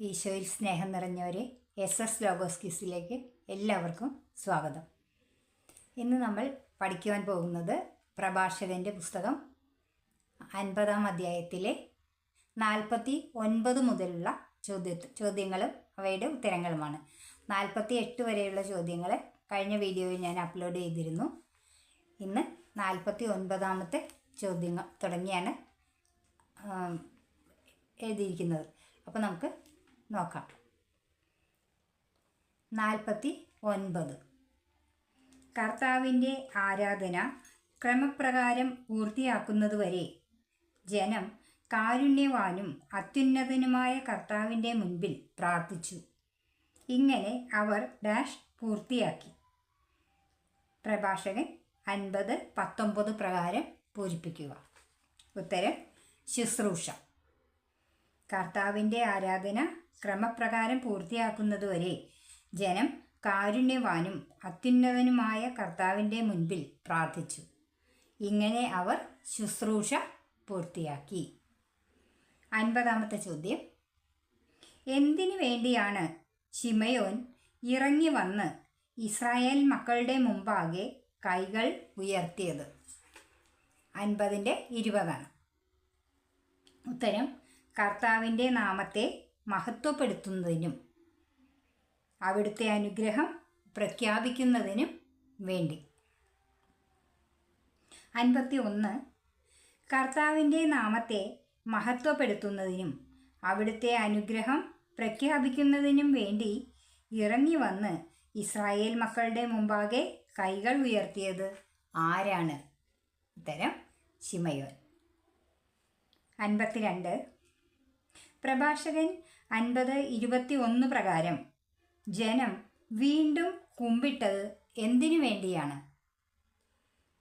ഈശോയിൽ സ്നേഹം നിറഞ്ഞവരെ S S logos എല്ലാവർക്കും സ്വാഗതം. ഇന്ന് നമ്മൾ പഠിക്കുവാൻ പോകുന്നത് പ്രഭാഷകന്റെ പുസ്തകം അൻപതാം അധ്യായത്തിലെ നാൽപ്പത്തി ഒൻപത് മുതലുള്ള ചോദ്യ ചോദ്യങ്ങളും അവയുടെ ഉത്തരങ്ങളുമാണ്. നാൽപ്പത്തി എട്ട് വരെയുള്ള ചോദ്യങ്ങൾ കഴിഞ്ഞ വീഡിയോയിൽ ഞാൻ അപ്ലോഡ് ചെയ്തിരുന്നു. ഇന്ന് നാൽപ്പത്തി ഒൻപതാമത്തെ ചോദ്യങ്ങൾ തുടങ്ങിയാണ് എഴുതിയിരിക്കുന്നത്. അപ്പോൾ നമുക്ക് നോക്കാം. നാൽപ്പത്തി ഒൻപത് കർത്താവിന്റെ ആരാധന ക്രമപ്രകാരം പൂർത്തിയാക്കുന്നതുവരെ ജനം കാരുണ്യവാനും അത്യുന്നതനുമായ കർത്താവിന്റെ മുൻപിൽ പ്രാർത്ഥിച്ചു. ഇങ്ങനെ അവർ ഡാഷ് പൂർത്തിയാക്കി. പ്രഭാഷകൻ അൻപത് പത്തൊമ്പത് പ്രകാരം പൂരിപ്പിക്കുക. ഉത്തരം ശുശ്രൂഷ. കർത്താവിന്റെ ആരാധന ക്രമപ്രകാരം പൂർത്തിയാക്കുന്നതുവരെ ജനം കാരുണ്യവാനും അത്യുന്നതനുമായ കർത്താവിന്റെ മുൻപിൽ പ്രാർത്ഥിച്ചു. ഇങ്ങനെ അവർ ശുശ്രൂഷ പൂർത്തിയാക്കി. അൻപതാമത്തെ ചോദ്യം. എന്തിനു വേണ്ടിയാണ് ശിമയോൻ ഇറങ്ങി വന്ന് ഇസ്രായേൽ മക്കളുടെ മുമ്പാകെ കൈകൾ ഉയർത്തിയത്? അൻപതിന്റെ ഇരുപതാണ്. ഉത്തരം കർത്താവിന്റെ നാമത്തെ മഹത്വപ്പെടുത്തുന്നതിനും അവിടുത്തെ അനുഗ്രഹം പ്രഖ്യാപിക്കുന്നതിനും വേണ്ടി. അൻപത്തി ഒന്ന് കർത്താവിന്റെ നാമത്തെ മഹത്വപ്പെടുത്തുന്നതിനും അവിടുത്തെ അനുഗ്രഹം പ്രഖ്യാപിക്കുന്നതിനും വേണ്ടി ഇറങ്ങി വന്ന് ഇസ്രായേൽ മക്കളുടെ മുമ്പാകെ കൈകൾ ഉയർത്തിയത് ആരാണ്? ഉത്തരം ശിമയോൻ. അൻപത്തിരണ്ട്. പ്രഭാഷകൻ അൻപത് ഇരുപത്തി ഒന്ന് പ്രകാരം ജനം വീണ്ടും കുമ്പിട്ടത് എന്തിനു വേണ്ടിയാണ്?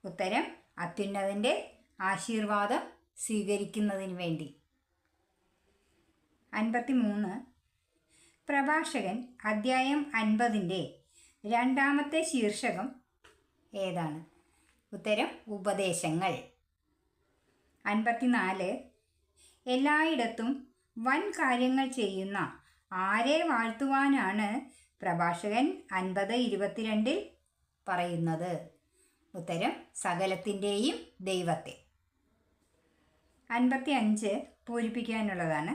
ഉത്തരം അത്യുന്നതന്റെ ആശീർവാദം സ്വീകരിക്കുന്നതിന് വേണ്ടി. അൻപത്തി മൂന്ന് പ്രഭാഷകൻ അദ്ധ്യായം അൻപതിന്റെ രണ്ടാമത്തെ ശീർഷകം ഏതാണ്? ഉത്തരം ഉപദേശങ്ങൾ. അൻപത്തിനാല്. എല്ലായിടത്തും വൻ കാര്യങ്ങൾ ചെയ്യുന്ന ആരെ വാഴ്ത്തുവാനാണ് പ്രഭാഷകൻ അൻപത് ഇരുപത്തിരണ്ടിൽ പറയുന്നത്. ഉത്തരം സകലത്തിന്റെയും ദൈവത്തെ. അൻപത്തി അഞ്ച് പൂരിപ്പിക്കാനുള്ളതാണ്.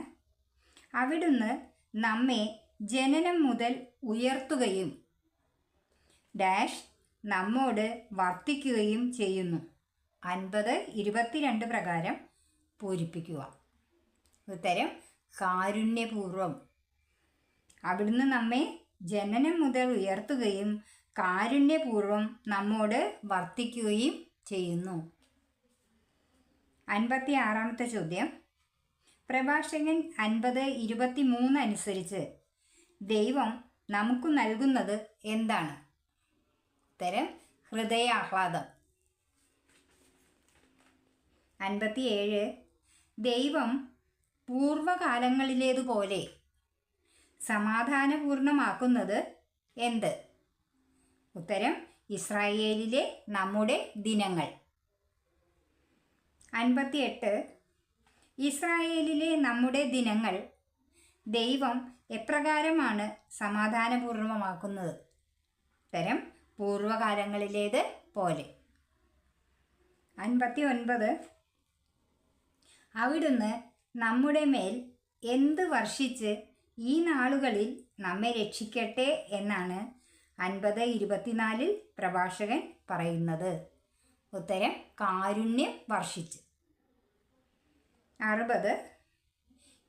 അവിടുന്ന് നമ്മെ ജനനം മുതൽ ഉയർത്തുകയും ഡാഷ് നമ്മോട് വർത്തിക്കുകയും ചെയ്യുന്നു. അൻപത് ഇരുപത്തിരണ്ട് പ്രകാരം പൂരിപ്പിക്കുക. ഉത്തരം കാരുണ്യപൂർവം. അവിടുന്ന് നമ്മെ ജനനം മുതൽ ഉയർത്തുകയും കാരുണ്യപൂർവം നമ്മോട് വർത്തിക്കുകയും ചെയ്യുന്നു. അൻപത്തി ആറാമത്തെ ചോദ്യം. പ്രഭാഷകൻ അൻപത് ഇരുപത്തി മൂന്ന് അനുസരിച്ച് ദൈവം നമുക്ക് നൽകുന്നത് എന്താണ്? ഉത്തരം ഹൃദയാഹ്ലാദം. അൻപത്തിയേഴ്. ദൈവം പൂർവകാലങ്ങളിലേതുപോലെ സമാധാനപൂർണമാക്കുന്നത് എന്ത്? ഉത്തരം ഇസ്രായേലിലെ നമ്മുടെ ദിനങ്ങൾ. അൻപത്തിയെട്ട്. ഇസ്രായേലിലെ നമ്മുടെ ദിനങ്ങൾ. ദൈവം എപ്രകാരമാണ് സമാധാനപൂർണമാക്കുന്നത്? ഉത്തരം പൂർവകാലങ്ങളിലേത് പോലെ. അൻപത്തി ഒൻപത് അവിടുന്ന് നമ്മുടെ മേൽ എന്ത് വർഷിച്ച് ഈ നാളുകളിൽ നമ്മെ രക്ഷിക്കട്ടെ എന്നാണ് അൻപത് ഇരുപത്തിനാലിൽ പ്രഭാഷകൻ പറയുന്നത്. ഉത്തരം കാരുണ്യം വർഷിച്ച്. അറുപത്.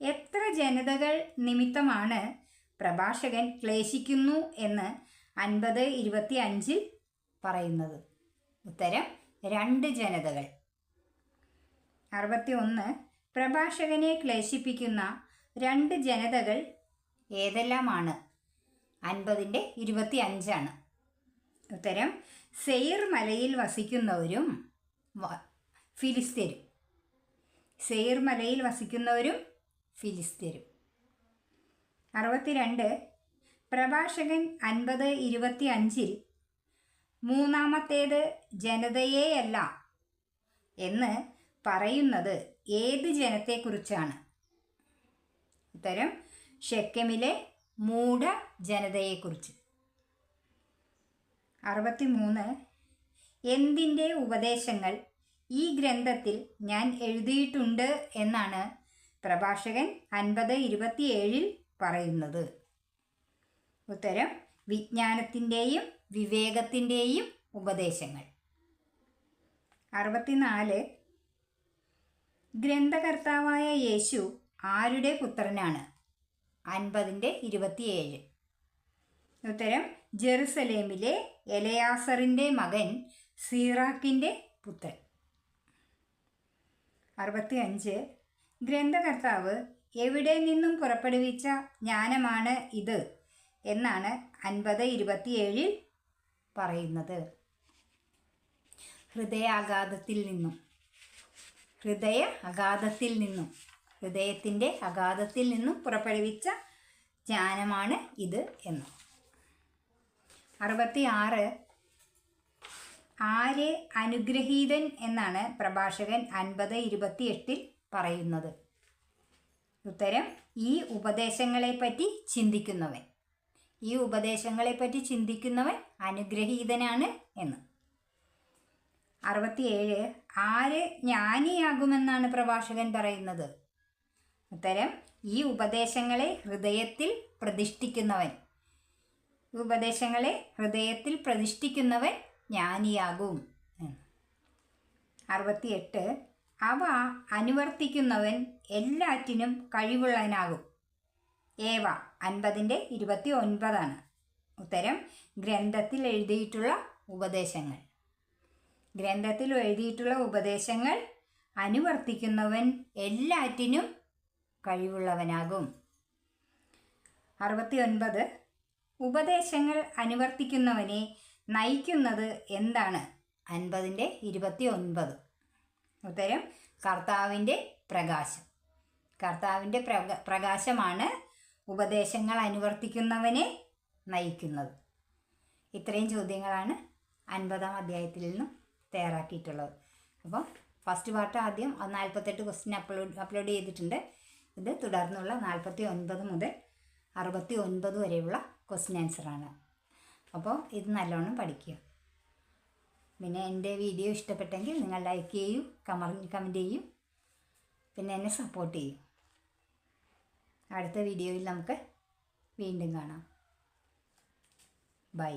എത്ര ജനതകൾ നിമിത്തമാണ് പ്രഭാഷകൻ ക്ലേശിക്കുന്നു എന്ന് അൻപത് ഇരുപത്തി അഞ്ചിൽ പറയുന്നത്? ഉത്തരം രണ്ട് ജനതകൾ. അറുപത്തി ഒന്ന് പ്രഭാഷകനെ ക്ലേശിപ്പിക്കുന്ന രണ്ട് ജനതകൾ ഏതെല്ലാമാണ്? അൻപതിന്റെ ഇരുപത്തി അഞ്ചാണ് ഉത്തരം സെയിർ മലയിൽ വസിക്കുന്നവരും ഫിലിസ്തരും സെയിർ മലയിൽ വസിക്കുന്നവരും ഫിലിസ്തീനും അറുപത്തിരണ്ട് പ്രഭാഷകൻ അൻപത് ഇരുപത്തി അഞ്ചിൽ മൂന്നാമത്തേത് ജനതയെയല്ല എന്ന് പറയുന്നത് ഏത് ജനത്തെക്കുറിച്ചാണ്? ഉത്തരം ഷെക്കമിലെ മൂഢ ജനതയെക്കുറിച്ച്. അറുപത്തി മൂന്ന് എന്തിന്റെ ഉപദേശങ്ങൾ ഈ ഗ്രന്ഥത്തിൽ ഞാൻ എഴുതിയിട്ടുണ്ട് എന്നാണ് പ്രഭാഷകൻ അൻപത് ഇരുപത്തിയേഴിൽ പറയുന്നത്. ഉത്തരം വിജ്ഞാനത്തിന്റെയും വിവേകത്തിന്റെയും ഉപദേശങ്ങൾ. അറുപത്തിനാല് ഗ്രന്ഥകർത്താവായ യേശു ആരുടെ പുത്രനാണ്? അൻപതിന്റെ ഇരുപത്തിയേഴ്. ഉത്തരം ജെറുസലേമിലെ എലയാസറിന്റെ മകൻ സീറാക്കിന്റെ പുത്രൻ. അറുപത്തി അഞ്ച് ഗ്രന്ഥകർത്താവ് എവിടെ നിന്നും പുറപ്പെടുവിച്ച ജ്ഞാനമാണ് ഇത്? എന്നാണ് അൻപത് ഇരുപത്തിയേഴിൽ പറയുന്നത്. ഹൃദയാഘാതത്തിൽ നിന്നും. ഹൃദയ അഗാധത്തിൽ നിന്നും ഹൃദയത്തിന്റെ അഗാധത്തിൽ നിന്നും പുറപ്പെടുവിച്ച ജ്ഞാനമാണ് ഇത് എന്ന്. അറുപത്തി ആറ് ആരെ അനുഗ്രഹീതൻ എന്നാണ് പ്രഭാഷകൻ അൻപത് ഇരുപത്തി എട്ടിൽ പറയുന്നത്. ഉത്തരം ഈ ഉപദേശങ്ങളെപ്പറ്റി ചിന്തിക്കുന്നവൻ. ഈ ഉപദേശങ്ങളെപ്പറ്റി ചിന്തിക്കുന്നവൻ അനുഗ്രഹീതനാണ് എന്ന്. അറുപത്തിയേഴ് ആര് ജ്ഞാനിയാകുമെന്നാണ് പ്രഭാഷകൻ പറയുന്നത്. ഉത്തരം ഈ ഉപദേശങ്ങളെ ഹൃദയത്തിൽ പ്രതിഷ്ഠിക്കുന്നവൻ. ഉപദേശങ്ങളെ ഹൃദയത്തിൽ പ്രതിഷ്ഠിക്കുന്നവൻ ജ്ഞാനിയാകും. അറുപത്തിയെട്ട് അവ അനുവർത്തിക്കുന്നവൻ എല്ലാറ്റിനും കഴിവുള്ളവനാകും. ഏവ അൻപതിന്റെ ഇരുപത്തി ഒൻപതാണ് ഉത്തരം ഗ്രന്ഥത്തിൽ എഴുതിയിട്ടുള്ള ഉപദേശങ്ങൾ. ഗ്രന്ഥത്തിൽ എഴുതിയിട്ടുള്ള ഉപദേശങ്ങൾ അനുവർത്തിക്കുന്നവൻ എല്ലാറ്റിനും കഴിവുള്ളവനാകും. അറുപത്തി ഒൻപത് ഉപദേശങ്ങൾ അനുവർത്തിക്കുന്നവനെ നയിക്കുന്നത് എന്താണ്? അൻപതിന്റെ ഇരുപത്തി ഒൻപത് ഉത്തരം കർത്താവിന്റെ പ്രകാശം. കർത്താവിന്റെ പ്രക പ്രകാശമാണ് ഉപദേശങ്ങൾ അനുവർത്തിക്കുന്നവനെ നയിക്കുന്നത്. ഇത്രയും ചോദ്യങ്ങളാണ് അൻപതാം അധ്യായത്തിൽ നിന്നും തയ്യാറാക്കിയിട്ടുള്ളത്. അപ്പം ഫസ്റ്റ് പാർട്ട് ആദ്യം നാൽപ്പത്തെട്ട് ക്വസ്റ്റ്യൻ അപ്ലോഡ് അപ്ലോഡ് ചെയ്തിട്ടുണ്ട്. ഇത് തുടർന്നുള്ള നാൽപ്പത്തി ഒൻപത് മുതൽ അറുപത്തി ഒൻപത് വരെയുള്ള ക്വസ്റ്റ്യൻ ആൻസറാണ് അപ്പോൾ ഇത് നല്ലോണം പഠിക്കുക. പിന്നെ എന്റെ വീഡിയോ ഇഷ്ടപ്പെട്ടെങ്കിൽ നിങ്ങൾ ലൈക്ക് ചെയ്യൂ കമർ കമന്റ് ചെയ്യൂ. പിന്നെ എന്നെ സപ്പോർട്ട് ചെയ്യൂ. അടുത്ത വീഡിയോയിൽ നമുക്ക് വീണ്ടും കാണാം. ബൈ